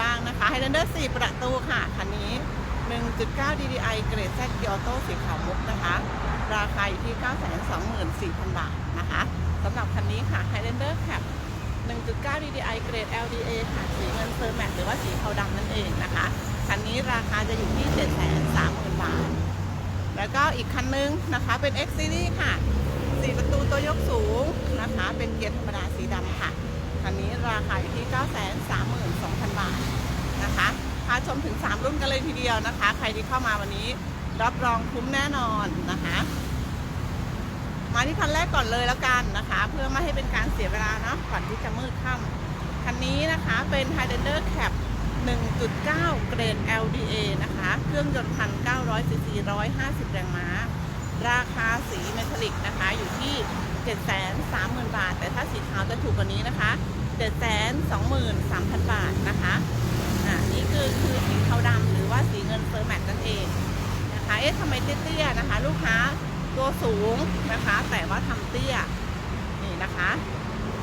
บ้างนะคะ Highlander 4 ประตูค่ะ คันนี้ 1.9 DDI เกรดแซกเกิออโต้สีขาวมุกนะคะ ราคาอยู่ที่ 924,000 บาทนะคะสำหรับคันนี้ค่ะ Highlander Cab 1.9 DDI เกรด LDA ค่ะ สีเงินเซอร์แมทหรือว่าสีเทาดำนั่นเองนะคะ คันนี้ราคาจะอยู่ที่ 730,000 บาท แล้วก็อีกคันนึงนะคะเป็น X Series ค่ะ 4 ประตูตัวยกสูงนะคะ เป็นเกียร์ธรรมดาสีดำค่ะ คันนี้ราคาอยู่ที่9 2 0 0 มถึง 3 รุ่นกันเลยทีเดียวนะคะ ใครที่เข้ามาวันนี้รับรองคุ้มแน่นอนนะคะ มาที่คันแรกก่อนเลยแล้วกันนะคะ เพื่อไม่ให้เป็นการเสียเวลาเนาะก่อนที่จะมืดค่ำคันนี้นะคะเป็น Highlander Cap 1.9 เกรด LDA นะคะ เครื่องยนต์พัน900ซีซี150 แรงม้า ราคาสีเมทัลลิกนะคะ อยู่ที่ 730,000 บาท แต่ถ้าสีขาวจะถูกกว่านี้นะคะ 723,000 บาทนะคะ คือคือสีเทาดำหรือว่าสีเงินเฟอร์แมตนั่นเองนะคะ เอ๊ะทำไมเตี้ยๆนะคะ ลูกค้าตัวสูงนะคะ แต่ว่าทำเตี้ยนี่นะคะ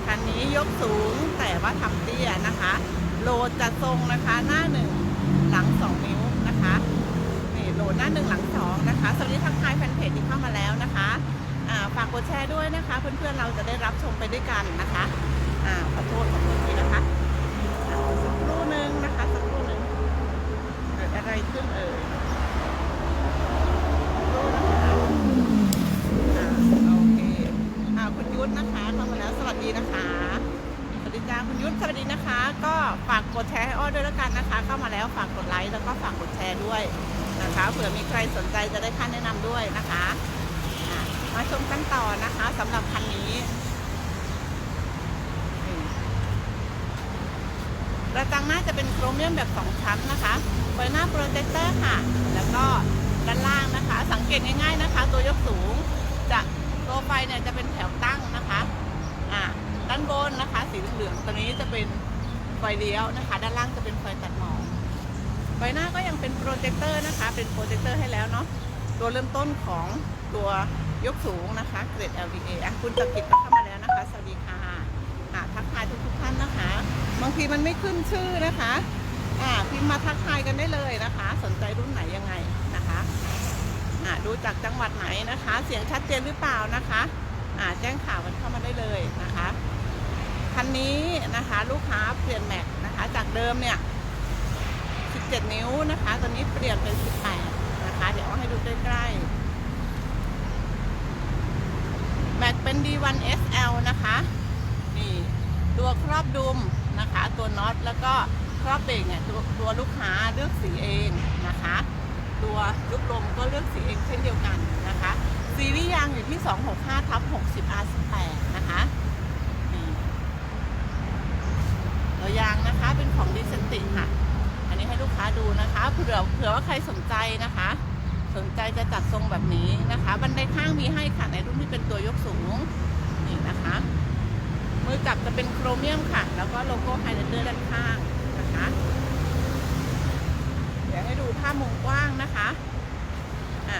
คันนี้ยกสูงแต่ว่าทำเตี้ยนะคะโหลดจะทรงนะคะหน้าหนึ่งหลังสองนิ้วนะคะนี่โหลดหน้าหนึ่งหลังสองนะคะสวัสดีทักทายแฟนเพจที่เข้ามาแล้วนะคะฝากกดแชร์ด้วยนะคะ เพื่อนๆเราจะได้รับชมไปด้วยกันนะคะขอโทษขอโทษทีนะคะอ่าสักครู่นึงนะคะสักครู่หนึ่งเกิด อะไรขึ้นเอ่ยโอเคอ่าคุณยุทธนะคะเข้ามาแล้วสวัสดีนะคะ สวัสดีจ้าคุณยุทธสวัสดีนะคะ ก็ฝากกดแชร์ให้อ้อด้วยแล้วกันนะคะ เข้ามาแล้วฝากกดไลค์แล้วก็ฝากกดแชร์ด้วยนะคะเผื่อมีใครสนใจจะได้ค่าแนะนำด้วยนะคะ มาชมกันต่อนะคะสำหรับคันนี้ กระจังหน้าจะเป็นโครเมียมแบบ2ชั้นนะคะไฟหน้าโปรเจคเตอร์ค่ะ แล้วก็ด้านล่างนะคะ สังเกตง่ายๆนะคะ ตัวยกสูงจะตัวไฟเนี่ยจะเป็นแถวตั้งนะคะอ่าด้านบนนะคะ สีเหลืองๆตัวนี้จะเป็นไฟเลี้ยวนะคะ ด้านล่างจะเป็นไฟตัดหมอกไฟหน้าก็ยังเป็นโปรเจคเตอร์นะคะ เป็นโปรเจคเตอร์ให้แล้วเนาะตัวเริ่มต้นของตัวยกสูงนะคะ เกรด LDA คุณตะกิดก็เข้ามาแล้วนะคะ สวัสดีค่ะ ทักทายทุกๆท่านนะคะ บางทีมันไม่ขึ้นชื่อนะคะอ่าพิมพ์มาทักทายกันได้เลยนะคะ สนใจรุ่นไหนยังไงนะคะอ่าดูจากจังหวัดไหนนะคะ เสียงชัดเจนหรือเปล่านะคะอ่าแจ้งข่าวกันเข้ามาได้เลยนะคะคันนี้นะคะลูกค้าเปลี่ยนแม็กนะคะ จากเดิมเนี่ย 17 นิ้วนะคะ ตอนนี้เปลี่ยนเป็น 18 นะคะ เดี๋ยวเอาให้ดูใกล้ๆแม็กเป็น D1 SL นะคะ นี่ ตัวครอบดุมนะคะ ตัวน็อตแล้วก็ครอบเบรกเนี่ยตัวตัวลูกค้าเลือกสีเองนะคะ ตัวลูกลมก็เลือกสีเองเช่นเดียวกันนะคะซีรีส์ยางอยู่ที่ 265ทับ60 R18 นะคะนี่ตัวยางนะคะเป็นของดิเซนติค่ะอันนี้ให้ลูกค้าดูนะคะเผื่อเผื่อว่าใครสนใจนะคะ สนใจจะจัดทรงแบบนี้นะคะ บันไดข้างมีให้ค่ะในรุ่นที่เป็นตัวยกสูงนี่นะคะ มือจับจะเป็นโครเมียมค่ะ แล้วก็โลโก้ไฮไลท์เดอร์ด้านข้างนะคะ เดี๋ยวให้ดูภาพมุมกว้างนะคะอ่า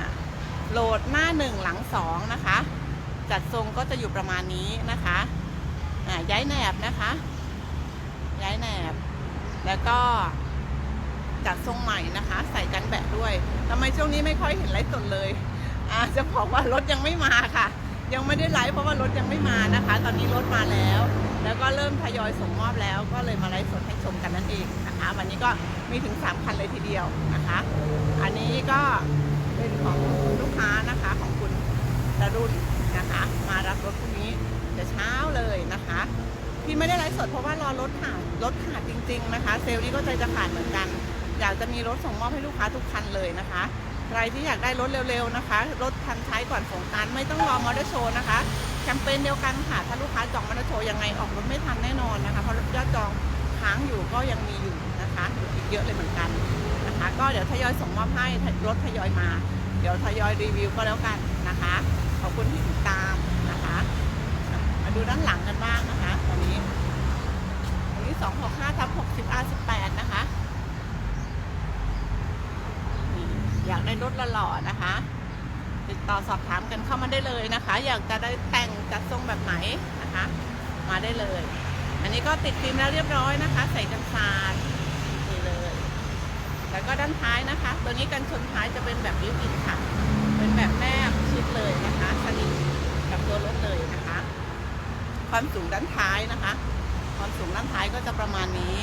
โหลดหน้าหนึ่งหลังสองนะคะ จัดทรงก็จะอยู่ประมาณนี้นะคะอ่าย้ายแหนบนะคะ ย้ายแหนบ แล้วก็จัดทรงใหม่นะคะ ใส่กันแบะด้วยทำไมช่วงนี้ไม่ค่อยเห็นไลฟ์สดเลยอ่าจะบอกว่ารถยังไม่มาค่ะ ยังไม่ได้ไลฟ์เพราะว่ารถยังไม่มานะคะ ตอนนี้รถมาแล้ว แล้วก็เริ่มทยอยส่งมอบแล้ว ก็เลยมาไลฟ์สดให้ชมกันนั่นเองนะคะ วันนี้ก็มีถึง3คันเลยทีเดียวนะคะ อันนี้ก็เป็นของลูกค้านะคะของคุณดารุณนะคะ มารับรถพรุ่งนี้แต่เช้าเลยนะคะพี่ไม่ได้ไลฟ์สดเพราะว่ารอรถขาดรถขาดจริง ๆ นะคะ เซลล์นี้ก็ใจจะขาดเหมือนกัน อยากจะมีรถส่งมอบให้ลูกค้าทุกคันเลยนะคะ ใครที่อยากได้รถเร็วๆนะคะ รถทันใช้ก่อนสงการไม่ต้องรอมอเตอร์โชว์นะคะ แคมเปญเดียวกันค่ะ ถ้าลูกค้าจองมอเตอร์โชว์ยังไงออกรถไม่ทันแน่นอนนะคะ เพราะยอดจองค้างอยู่ก็ยังมีอยู่นะคะอีกเยอะเลยเหมือนกันนะคะ ก็เดี๋ยวทยอยส่งมอบให้รถทยอยมา เดี๋ยวทยอยรีวิวก็แล้วกันนะคะ ขอบคุณที่ติดตามนะคะ มาดูด้านหลังกันบ้างนะคะตอนนี้อันนี้265ทับ60 R18 นะคะนี่ อยากได้รถหล่อๆนะคะ ติดต่อสอบถามกันเข้ามาได้เลยนะคะ อยากจะได้แต่งจัดทรงแบบไหนนะคะ มาได้เลย อันนี้ก็ติดฟิล์มแล้วเรียบร้อยนะคะ ใส่กันสาดนี่เลย แล้วก็ด้านท้ายนะคะ ตัวนี้กันชนท้ายจะเป็นแบบริ้วอินค่ะ เป็นแบบแนบชิดเลยนะคะสนิทกับตัวรถเลยนะคะ ความสูงด้านท้ายนะคะ ความสูงด้านท้ายก็จะประมาณนี้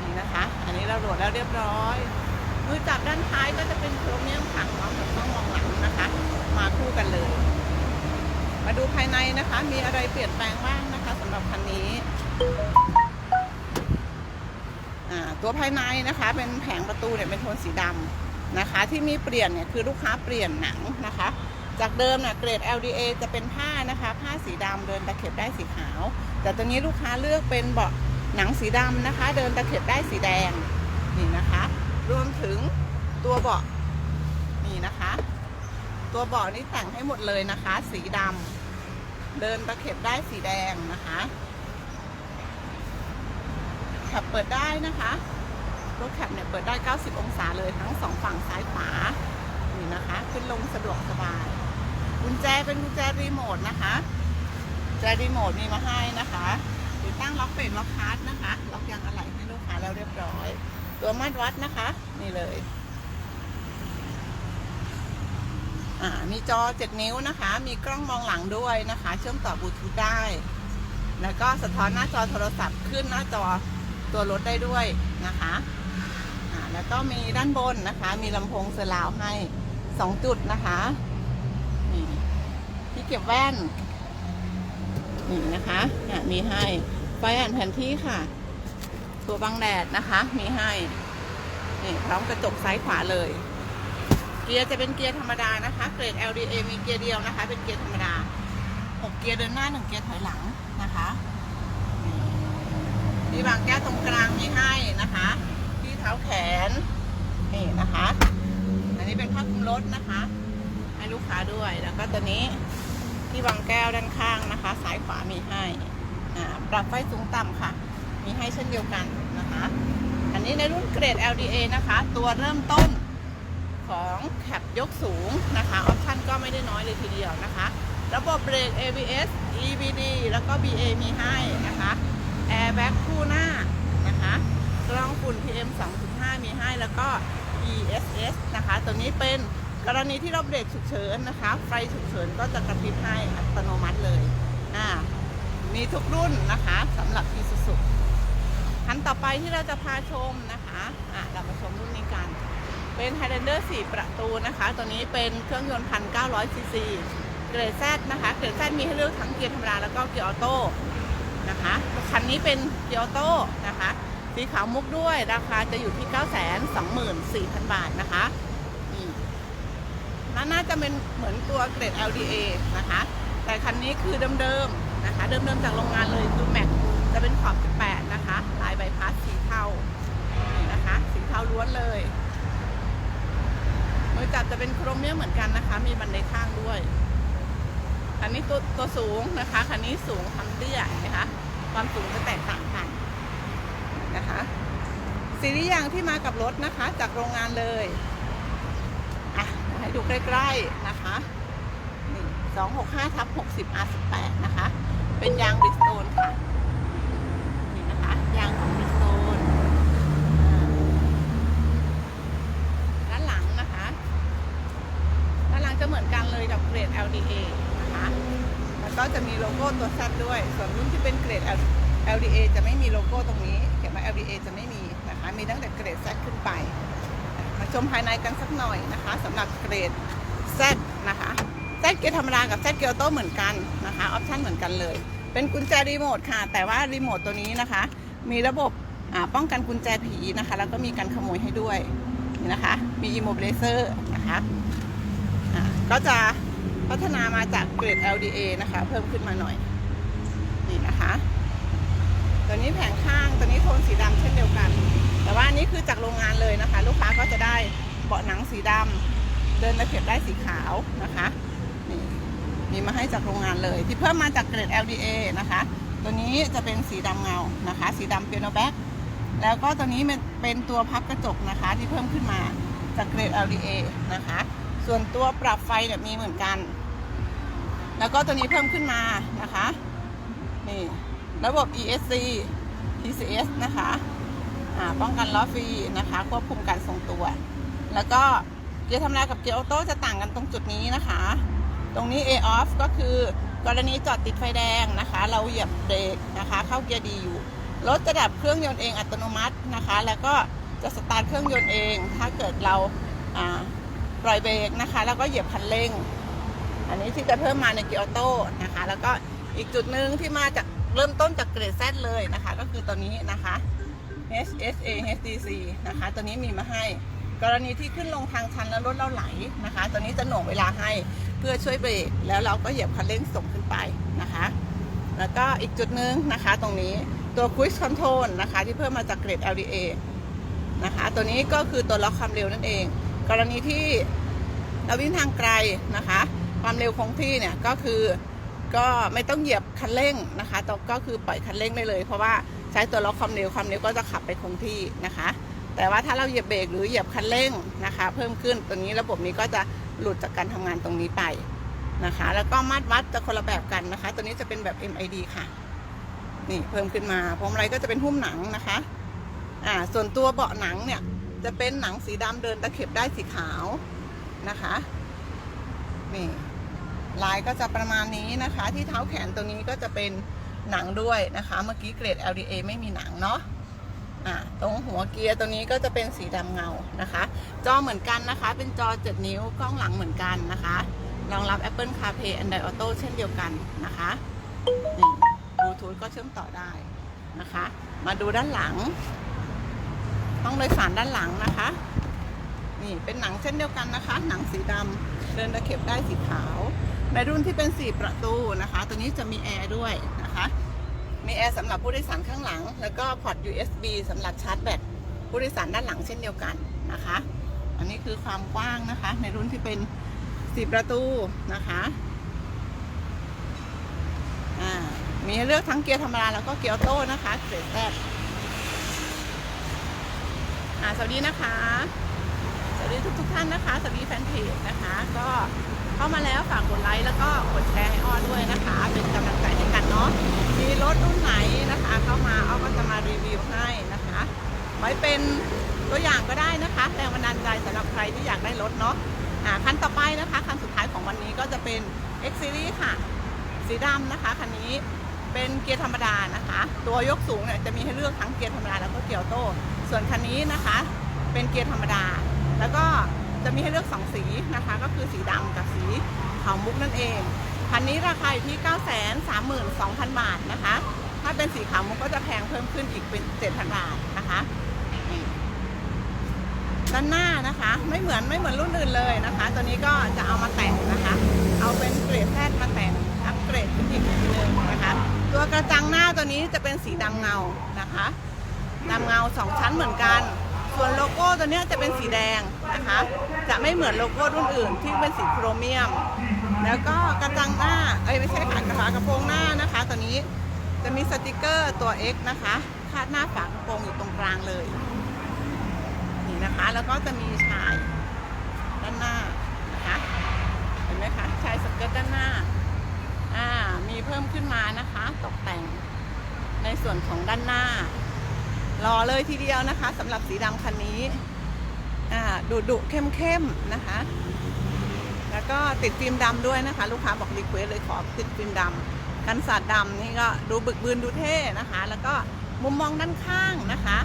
นี่นะคะ อันนี้เราโหลดแล้วเรียบร้อย มือจับด้านท้ายก็จะเป็นโครเมียมขังพร้อมกับกล้องมองหลังนะคะ มาคู่กันเลย มาดูภายในนะคะ มีอะไรเปลี่ยนแปลงบ้างนะคะสำหรับคันนี้ตัวภายในนะคะ เป็นแผงประตูเนี่ยเป็นโทนสีดำนะคะ ที่มีเปลี่ยนเนี่ยคือลูกค้าเปลี่ยนหนังนะคะ จากเดิมเนี่ยเกรด LDA จะเป็นผ้านะคะ ผ้าสีดำเดินตะเข็บได้สีขาว แต่ตอนนี้ลูกค้าเลือกเป็นเบาะหนังสีดำนะคะ เดินตะเข็บได้สีแดงนี่นะคะ รวมถึงตัวเบาะนี่นะคะ ตัวเบาะนี่แต่งให้หมดเลยนะคะ สีดำเดินตะเข็บได้สีแดงนะคะขับเปิดได้นะคะรถแคปเนี่ยเปิดได้ 90 องศาเลยทั้งสองฝั่งซ้ายขวานี่นะคะ ขึ้นลงสะดวกสบายกุญแจเป็นกุญแจรีโมทนะคะกุญแจรีโมทมีมาให้นะคะติดตั้งล็อกเบรกล็อกคาร์ดนะคะ ล็อกยางอะไหล่ให้ลูกค้าแล้วเรียบร้อย ตัวมาตรวัดนะคะ นี่เลย อ่า มีจอ 7 นิ้วนะคะ มีกล้องมองหลังด้วยนะคะ เชื่อมต่อบลูทูธได้ แล้วก็สะท้อนหน้าจอโทรศัพท์ขึ้นหน้าจอตัวรถได้ด้วยนะคะอ่าแล้วก็มีด้านบนนะคะ มีลำโพงเซอร์ราวให้ 2 จุดนะคะนี่ที่เก็บแว่นนี่นะคะอะมีให้ไฟอ่านแผนที่ค่ะ ตัวบังแดดนะคะ มีให้ นี่พร้อมกระจกซ้ายขวาเลย เกียร์จะเป็นเกียร์ธรรมดานะคะ เกรด LDA มีเกียร์เดียวนะคะ เป็นเกียร์ธรรมดา6เกียร์เดินหน้า1เกียร์ถอยหลังนะคะมีบางแก้วตรงกลางมีให้นะคะ ที่เท้าแขน นี่นะคะ อันนี้เป็นผ้าคลุมรถนะคะ ให้ลูกค้าด้วย แล้วก็ตัวนี้ที่วางแก้วด้านข้างนะคะ ซ้ายขวามีให้ ปรับไฟสูงต่ำค่ะ มีให้เช่นเดียวกันนะคะ อันนี้ในรุ่นเกรด LDA นะคะ ตัวเริ่มต้นของแคปยกสูงนะคะ ออปชั่นก็ไม่ได้น้อยเลยทีเดียวนะคะ ระบบเบรก ABS EBD แล้วก็ BA มีให้นะคะ Airbag คู่หน้านะคะกล้องฝุ่น PM 2.5 มีให้แล้วก็ ESS นะคะ ตัวนี้เป็นกรณีที่เราเบรกฉุกเฉินนะคะ ไฟฉุกเฉินก็จะกระพริบให้อัตโนมัติเลย อ่า มีทุกรุ่นนะคะสำหรับ Isuzu คันต่อไปที่เราจะพาชมนะคะอะเรามาชมรุ่นนี้กัน เป็น Highlander 4 ประตูนะคะ ตัวนี้เป็นเครื่องยนต์1,900ซีซีเกรด Z นะคะ เกรด Z มีให้เลือกทั้งเกียร์ธรรมดาแล้วก็เกียร์ออโต้นะคะ คันนี้เป็นเกียร์ออโต้นะคะ สีขาวมุกด้วย ราคาจะอยู่ที่ 924,000 บาทนะคะนี่น่าน่าจะเป็นเหมือนตัวเกรด LDA นะคะ แต่คันนี้คือเดิมๆนะคะ เดิมๆจากโรงงานเลยคือแม็กจะเป็นขอบ 18 นะคะ ลายใบพัดสีเทานี่นะคะ สีเทาล้วนเลยมือจับจะเป็นโครเมียมเหมือนกันนะคะ มีบันไดข้างด้วยคันนี้ตัวตัวสูงนะคะคันนี้สูงทำเตี้ยนะคะ ความสูงจะแตกต่างกันนะคะสีริยางที่มากับรถนะคะ จากโรงงานเลยอะให้ดูใกล้ๆนะคะนี่265ทับ60 R18 นะคะ เป็นยางบริสโตนค่ะ นี่นะคะ ยางของบริสโตนด้านหลังนะคะ ด้านหลังจะเหมือนกันเลยกับเกรด LDA นะคะแล้วก็จะมีโลโก้ตัว Z ด้วย ส่วนรุ่นที่เป็นเกรด LDA จะไม่มีโลโก้ตรงนี้ เขียนว่า LDA จะไม่มีนะคะ มีตั้งแต่เกรด Z ขึ้นไป มาชมภายในกันสักหน่อยนะคะสำหรับเกรด Z นะคะ Z เกียร์ธรรมดากับ Z เกียร์ออโต้เหมือนกันนะคะ ออปชั่นเหมือนกันเลย เป็นกุญแจรีโมทค่ะ แต่ว่ารีโมทตัวนี้นะคะ มีระบบป้องกันกุญแจผีนะคะ แล้วก็มีการขโมยให้ด้วยนี่นะคะ มี immobilizer นะคะ ก็จะ พัฒนามาจากเกรด LDA นะคะ เพิ่มขึ้นมาหน่อย นี่นะคะ ตัวนี้แผงข้างตัวนี้โทนสีดำเช่นเดียวกัน แต่ว่าอันนี้คือจากโรงงานเลยนะคะ ลูกค้าก็จะได้เบาะหนังสีดำเดินตะเข็บได้สีขาวนะคะนี่มีมาให้จากโรงงานเลย ที่เพิ่มมาจากเกรด LDA นะคะ ตัวนี้จะเป็นสีดำเงานะคะ สีดำเปียโนแบ็กแล้วก็ตัวนี้เป็นตัวพับกระจกนะคะ ที่เพิ่มขึ้นมาจากเกรด LDA นะคะ ส่วนตัวปรับไฟเนี่ยมีเหมือนกัน แล้วก็ตัวนี้เพิ่มขึ้นมานะคะนี่ระบบ ESC TCS นะคะป้องกันล้อฟรีนะคะ ควบคุมการทรงตัว แล้วก็เกียร์ธรรมดากับเกียร์ออโต้จะต่างกันตรงจุดนี้นะคะ ตรงนี้ A off ก็คือกรณีจอดติดไฟแดงนะคะ เราเหยียบเบรกนะคะ เข้าเกียร์ดีอยู่ รถจะดับเครื่องยนต์เองอัตโนมัตินะคะ แล้วก็จะสตาร์ทเครื่องยนต์เอง ถ้าเกิดเราอ่าปล่อยเบรกนะคะ แล้วก็เหยียบคันเร่ง อันนี้ที่จะเพิ่มมาในเกียร์ออโต้นะคะ แล้วก็อีกจุดหนึ่งที่มาจากเริ่มต้นจากเกรด Z เลยนะคะ ก็คือตัวนี้นะคะ HSA HDC นะคะ ตัวนี้มีมาให้ กรณีที่ขึ้นลงทางชันแล้วรถเราไหลนะคะ ตัวนี้จะหน่วงเวลาให้เพื่อช่วยเบรกแล้วเราก็เหยียบคันเร่งส่งขึ้นไปนะคะ แล้วก็อีกจุดหนึ่งนะคะตรงนี้ตัว Cruise Control นะคะที่เพิ่มมาจากเกรด LDA นะคะ ตัวนี้ก็คือตัวล็อกความเร็วนั่นเอง กรณีที่เราวิ่งทางไกลนะคะ ความเร็วคงที่เนี่ยก็คือก็ไม่ต้องเหยียบคันเร่งนะคะตก็คือปล่อยคันเร่งได้เลย เพราะว่าใช้ตัวล็อกความเร็วความเร็วก็จะขับไปคงที่นะคะ แต่ว่าถ้าเราเหยียบเบรกหรือเหยียบคันเร่งนะคะ เพิ่มขึ้นตัวนี้ระบบนี้ก็จะหลุดจากการทำงานตรงนี้ไปนะคะ แล้วก็มาตรวัดจะคนละแบบกันนะคะ ตัวนี้จะเป็นแบบ MID ค่ะ นี่เพิ่มขึ้นมาพวงมาลัยก็จะเป็นหุ้มหนังนะคะอ่าส่วนตัวเบาะหนังเนี่ยจะเป็นหนังสีดำเดินตะเข็บได้สีขาวนะคะนี่ ลายก็จะประมาณนี้นะคะ ที่เท้าแขนตัวนี้ก็จะเป็นหนังด้วยนะคะ เมื่อกี้เกรด LDA ไม่มีหนังเนาะตรงหัวเกียร์ตัวนี้ก็จะเป็นสีดำเงานะคะ จอเหมือนกันนะคะ เป็นจอ 7 นิ้วกล้องหลังเหมือนกันนะคะรองรับ Apple CarPlay Android Auto เช่นเดียวกันนะคะนี่บลูทูธก็เชื่อมต่อได้นะคะ มาดูด้านหลังต้องโดยสารด้านหลังนะคะ นี่เป็นหนังเช่นเดียวกันนะคะ หนังสีดำเดินตะเข็บได้สีขาว ในรุ่นที่เป็น 4 ประตูนะคะ ตัวนี้จะมีแอร์ด้วยนะคะ มีแอร์สำหรับผู้โดยสารข้างหลัง แล้วก็พอร์ต USB สำหรับชาร์จแบตผู้โดยสารด้านหลังเช่นเดียวกันนะคะ อันนี้คือความกว้างนะคะ ในรุ่นที่เป็น 4 ประตูนะคะมีให้เลือกทั้งเกียร์ธรรมดาแล้วก็เกียร์ออโต้นะคะเกรดแรกอ่าสวัสดีนะคะ สวัสดีทุกทุกท่านนะคะ สวัสดีแฟนเพจนะคะ ก็ เข้ามาแล้วฝากกดไลค์แล้วก็กดแชร์ให้อ้อด้วยนะคะ เป็นกำลังใจให้กันเนาะมีรถรุ่นไหนนะคะ เข้ามาอ้อก็จะมารีวิวให้นะคะ ไว้เป็นตัวอย่างก็ได้นะคะแรงบันดาลใจสำหรับใครที่อยากได้รถเนาะอ่าคันต่อไปนะคะคันสุดท้ายของวันนี้ก็จะเป็น X Series ค่ะ สีดำนะคะคันนี้เป็นเกียร์ธรรมดานะคะ ตัวยกสูงเนี่ยจะมีให้เลือกทั้งเกียร์ธรรมดาแล้วก็เกียร์โต้ส่วนคันนี้นะคะ เป็นเกียร์ธรรมดา แล้วก็ จะมีให้เลือก 2 สีนะคะ ก็คือสีดำกับสีขาวมุกนั่นเอง คันนี้ราคาอยู่ที่ 9 3 2 0 0 0 บาทนะคะ ถ้าเป็นสีขาวมุกก็จะแพงเพิ่มขึ้นอีกเป็น 7,000 บาทนะคะด้านหน้านะคะไม่เหมือนไม่เหมือนรุ่นอื่นเลยนะคะ ตัวนี้ก็จะเอามาแต่งนะคะ เอาเป็นเกรดแซดมาแต่งอัปเกรดขึ้นอีกทีนึงนะคะ ตัวกระจังหน้าตัวนี้จะเป็นสีดำเงานะคะดำเงาสองชั้นเหมือนกัน ส่วนโลโก้ตัวนี้จะเป็นสีแดงนะคะ จะไม่เหมือนโลโก้รุ่นอื่นที่เป็นสีโครเมียม แล้วก็กระจังหน้า เอ้ยไม่ใช่ค่ะกระฝากระโปรงหน้านะคะตัวนี้จะมีสติกเกอร์ตัว X นะคะ คาดหน้าฝากระโปรงอยู่ตรงกลางเลย นี่นะคะ แล้วก็จะมีชายด้านหน้านะคะ เห็นไหมคะ ชายสเกิร์ตด้านหน้า อ่า มีเพิ่มขึ้นมานะคะ ตกแต่งในส่วนของด้านหน้า รอเลยทีเดียวนะคะสำหรับสีดำคันนี้ดุดุเข้มเข้มๆนะคะ แล้วก็ติดฟิล์มดำด้วยนะคะ ลูกค้าบอกรีเควสเลยขอติดฟิล์มดำกันสาดดำนี่ก็ดูบึกบืนดูเท่นะคะ แล้วก็มุมมองด้านข้างนะคะ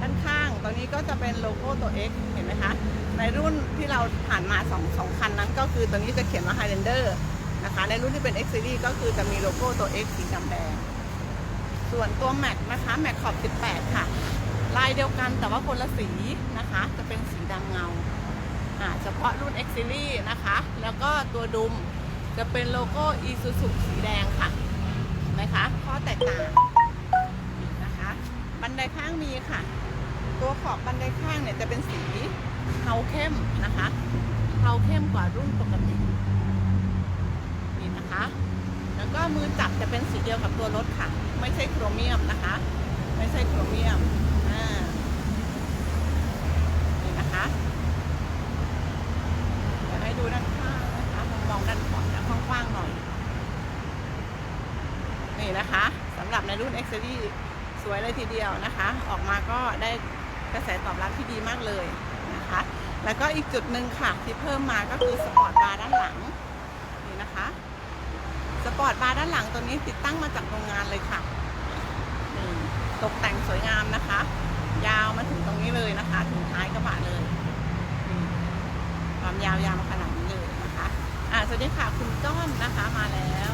ด้านข้างตัวนี้ก็จะเป็นโลโก้ตัว X เห็นไหมคะในรุ่นที่เราผ่านมา2องสองคันนั้น ก็คือตัวนี้จะเขียนว่า Highlander นะคะ ในรุ่นที่เป็น X Series ก็คือจะมีโลโก้ตัว X สีดำแดง ส่วนตัวแม็กนะคะแม็กขอบ 18 ค่ะ ลายเดียวกันแต่ว่าคนละสีนะคะ จะเป็นสีดำเงาอ่าเฉพาะรุ่น X Series นะคะ แล้วก็ตัวดุมจะเป็นโลโก้ Isuzu สีแดงค่ะเห็นไหมคะข้อแตกต่างนะคะ บันไดข้างมีค่ะ ตัวขอบบันไดข้างเนี่ยจะเป็นสีเทาเข้มนะคะเทาเข้มกว่ารุ่นปกตินี่นะคะ แล้วก็มือจับจะเป็นสีเดียวกับตัวรถค่ะ ไม่ใช่โครเมียมนะคะ ไม่ใช่โครเมียมอ่านี่นะคะเดี๋ยวให้ดูด้านข้างนะคะมองด้านขวาจะกว้างๆหน่อย นี่นะคะสำหรับในรุ่น X Series สวยเลยทีเดียวนะคะ ออกมาก็ได้กระแสตอบรับที่ดีมากเลยนะคะ แล้วก็อีกจุดหนึ่งค่ะที่เพิ่มมาก็คือสปอร์ตบาร์ด้านหลังนี่นะคะ สปอร์ตบาร์ด้านหลังตัวนี้ติดตั้งมาจากโรงงานเลยค่ะนี่ตกแต่งสวยงามนะคะ ยาวมาถึงตรงนี้เลยนะคะ ถึงท้ายกระบะเลยความยาวยาวมาขนาดนี้เลยนะคะอ่าสวัสดีค่ะคุณก้อนนะคะมาแล้ว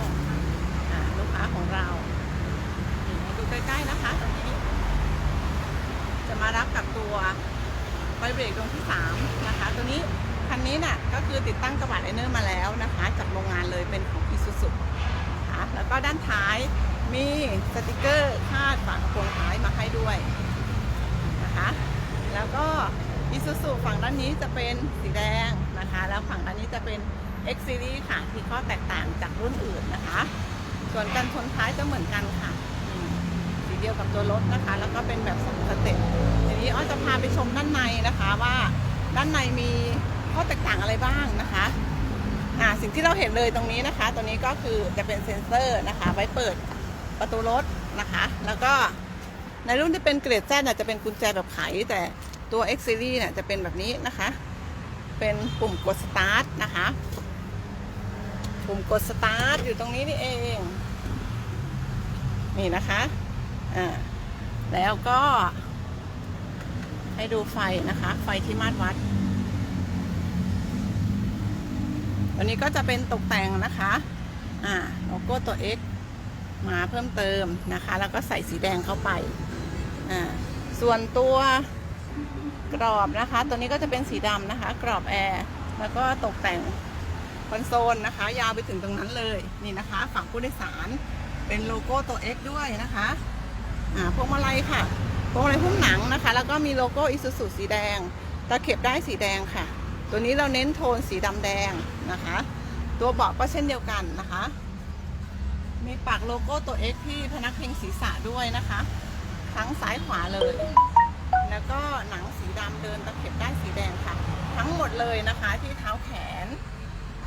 อ่าลูกค้าของเราดูใกล้ๆนะคะตรงนี้ จะมารับกับตัวไฟเบรกดวงที่3นะคะ ตัวนี้คันนี้เนี่ยก็คือติดตั้งกระบะไลเนอร์มาแล้วนะคะจากโรงงานเลยเป็นของ Isuzu นะคะ แล้วก็ด้านท้ายมีสติกเกอร์คาดฝากระโปรงท้ายมาให้ด้วยนะคะ แล้วก็ Isuzu ฝั่งด้านนี้จะเป็นสีแดงนะคะ แล้วฝั่งด้านนี้จะเป็น X Series ค่ะ ที่ข้อแตกต่างจากรุ่นอื่นนะคะ ส่วนกันชนท้ายจะเหมือนกันค่ะ สีเดียวกับตัวรถนะคะ แล้วก็เป็นแบบสองสเต็ปทีนี้อ้อจะพาไปชมด้านในนะคะว่าด้านในมีข้อแตกต่างอะไรบ้างนะคะ อ่าสิ่งที่เราเห็นเลยตรงนี้นะคะ ตัวนี้ก็คือจะเป็นเซ็นเซอร์นะคะ ไว้เปิดประตูรถนะคะ แล้วก็ในรุ่นที่เป็นเกรดแจ้จะเป็นกุญแจแบบไข แต่ตัว X Series เนี่ยจะเป็นแบบนี้นะคะ เป็นปุ่มกดสตาร์ทนะคะ ปุ่มกดสตาร์ทอยู่ตรงนี้นี่เอง นี่นะคะ อ่า แล้วก็ให้ดูไฟนะคะ ไฟที่มาตรวัด วันนี้ก็จะเป็นตกแต่งนะคะอ่าโลโก้ตัว X มาเพิ่มเติมนะคะ แล้วก็ใส่สีแดงเข้าไปอ่าส่วนตัวกรอบนะคะ ตัวนี้ก็จะเป็นสีดำนะคะ กรอบแอร์แล้วก็ตกแต่งคอนโซลนะคะ ยาวไปถึงตรงนั้นเลยนี่นะคะ ฝั่งผู้โดยสารเป็นโลโก้ตัว X ด้วยนะคะอ่าพวงมาลัยค่ะพวงมาลัยหุ้มหนังนะคะ แล้วก็มีโลโก้อิซูซูสีแดงตะเข็บได้สีแดงค่ะ ตัวนี้เราเน้นโทนสีดำแดงนะคะ ตัวเบาะก็เช่นเดียวกันนะคะ มีปักโลโก้ตัว X ที่พนักพิงศีรษะด้วยนะคะ ทั้งซ้ายขวาเลย แล้วก็หนังสีดำเดินตะเข็บได้สีแดงค่ะ ทั้งหมดเลยนะคะที่เท้าแขน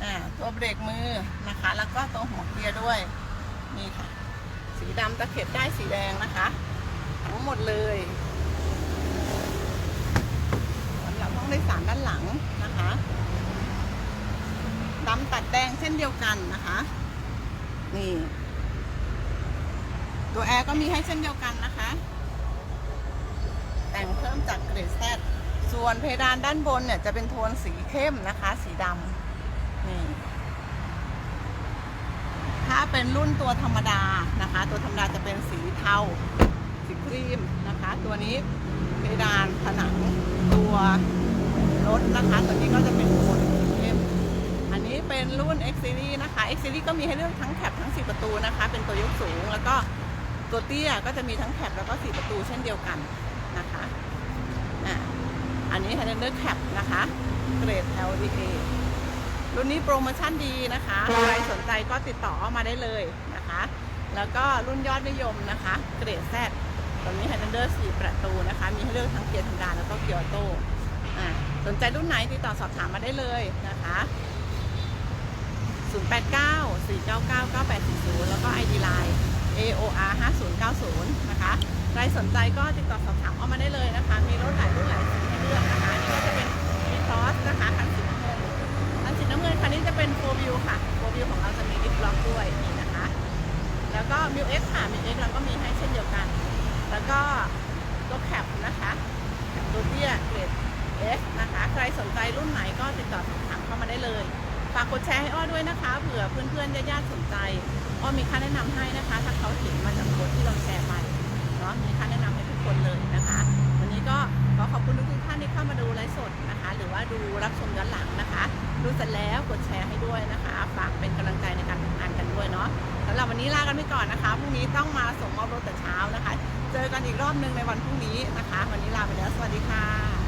อ่าตัวเบรกมือนะคะ แล้วก็ตัวหัวเกียร์ด้วยนี่ค่ะ สีดำตะเข็บได้สีแดงนะคะ ทั้งหมดเลยสำหรับห้องโดยสารด้านหลัง ดำตัดแดงเช่นเดียวกันนะคะ นี่ ตัวแอร์ก็มีให้เช่นเดียวกันนะคะ แต่งเพิ่มจากเกรดแซดส่วนเพดานด้านบนเนี่ยจะเป็นโทนสีเข้มนะคะ สีดำนี่ ถ้าเป็นรุ่นตัวธรรมดานะคะ ตัวธรรมดาจะเป็นสีเทา สีครีมนะคะ ตัวนี้เพดานผนังตัวรถนะคะ ตัวนี้ก็จะเป็นโทน เป็นรุ่น X Series นะคะ X Series ก็มีให้เลือกทั้งแคปทั้ง 4 ประตูนะคะ เป็นตัวยกสูง แล้วก็ตัวเตี้ยก็จะมีทั้งแคปแล้วก็ 4 ประตูเช่นเดียวกันนะคะอะอันนี้ Highlander Cap นะคะ เกรด LDA รุ่นนี้โปรโมชั่นดีนะคะ ใครสนใจก็ติดต่อมาได้เลยนะคะ แล้วก็รุ่นยอดนิยมนะคะ เกรด Z ตอนนี้ Highlander 4 ประตูนะคะ มีให้เลือกทั้งเกียร์ธรรมดาแล้วก็เกียร์ออโต้อะสนใจรุ่นไหนติดต่อสอบถามมาได้เลยนะคะ 089 499 9840 แล้วก็ ID Line AOR 5090นะคะใครสนใจก็ติดต่อสอบถามเข้ามาได้เลยนะคะ มีรถหลายรุ่นหลายสีให้เลือกนะคะนี่ก็จะเป็นมีคอสนะคะคันสีน้ำเงินคันสีน้ำเงินคันนี้จะเป็นโฟวิวค่ะโฟวิวของเราจะมีดิฟล็อกด้วยนี่นะคะ แล้วก็มิวเอ็กค่ะมิวเอ็กเราก็มีให้เช่นเดียวกัน แล้วก็ตัวแคปนะคะแคปตัวเตี้ยเกรด S นะคะ ใครสนใจรุ่นไหนก็ติดต่อสอบถามเข้ามาได้เลย ฝากกดแชร์ให้อ้อด้วยนะคะ เผื่อเพื่อนๆญาติๆสนใจ อ้อมีค่าแนะนำให้นะคะ ถ้าเขาเห็นมาจากโพสที่เราแชร์ไปเนาะมีค่าแนะนำให้ทุกคนเลยนะคะ วันนี้ก็ขอขอบคุณทุกท่านที่เข้ามาดูไลฟ์สดนะคะ หรือว่าดูรับชมย้อนหลังนะคะ ดูเสร็จแล้วกดแชร์ให้ด้วยนะคะ ฝากเป็นกำลังใจในการทำงานกันด้วยเนาะสำหรับวันนี้ลากันไปก่อนนะคะพรุ่งนี้ต้องมาส่งมอบรถแต่เช้านะคะ เจอกันอีกรอบหนึ่งในวันพรุ่งนี้นะคะ วันนี้ลาไปแล้วสวัสดีค่ะ